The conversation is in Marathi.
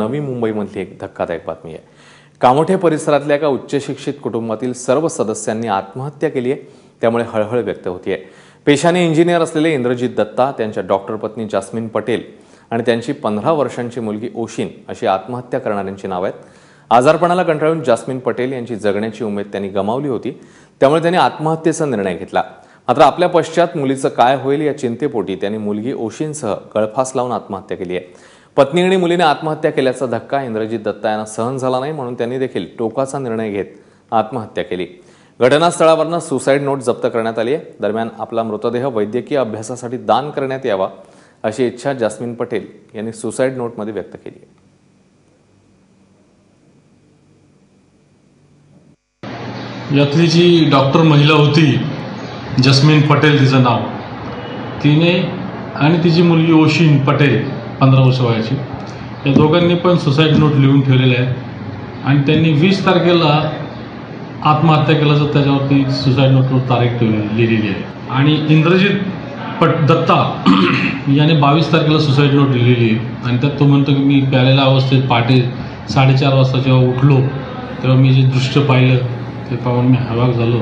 नवी मुंबईमधली एक धक्कादायक बातमी आहे. कामोठे परिसरातल्या एका उच्च शिक्षित कुटुंबातील सर्व सदस्यांनी आत्महत्या केली आहे. त्यामुळे हळहळ व्यक्त होतीये. पेशाने इंजिनियर असलेले इंद्रजित दत्ता त्यांच्या डॉक्टर पत्नी जास्मिन पटेल आणि त्यांची पंधरा वर्षांची मुलगी ओशिन अशी आत्महत्या करणाऱ्यांची नावं आहेत. आजारपणाला कंटाळून जास्मिन पटेल यांची जगण्याची उमेद त्यांनी गमावली होती. त्यामुळे त्यांनी आत्महत्येचा निर्णय घेतला. मात्र आपल्या पश्चात मुलीचं काय होईल या चिंतेपोटी त्यांनी मुलगी ओशींसह गळफास लावून आत्महत्या केली आहे. पत्नी आणि मुलीने आत्महत्या केल्याचा धक्का इंद्रजित दत्ता यांना सहन झाला नाही म्हणून त्यांनी देखील टोकाचा निर्णय घेत आत्महत्या केली. घटनास्थळावरनं सुसाईड नोट जप्त करण्यात आली आहे. दरम्यान आपला मृतदेह वैद्यकीय अभ्यासासाठी दान करण्यात यावा अशी इच्छा जास्मिन पटेल यांनी सुसाईड नोटमध्ये व्यक्त केली आहे. यातली जी डॉक्टर महिला होती जस्मिन पटेल तिचं नाव. तिने आणि तिची मुलगी ओशिन पटेल पंधरा वर्ष वयाची. या दोघांनी पण सुसाईड नोट लिहून ठेवलेले आहे आणि त्यांनी वीस तारखेला आत्महत्या केल्याचं त्याच्यावरती सुसाईड नोटवर तारीख ठेवली लिहिलेली आहे. आणि इंद्रजित पट दत्ता याने बावीस तारखेला सुसाईड नोट लिहिलेली आहे. आणि त्यात तो म्हणतो की मी प्यालेल्या अवस्थेत पहाटे साडेचार वाजता जेव्हा उठलो तेव्हा मी जे दृश्य पाहिलं ते पाहून मी हवाक झालो.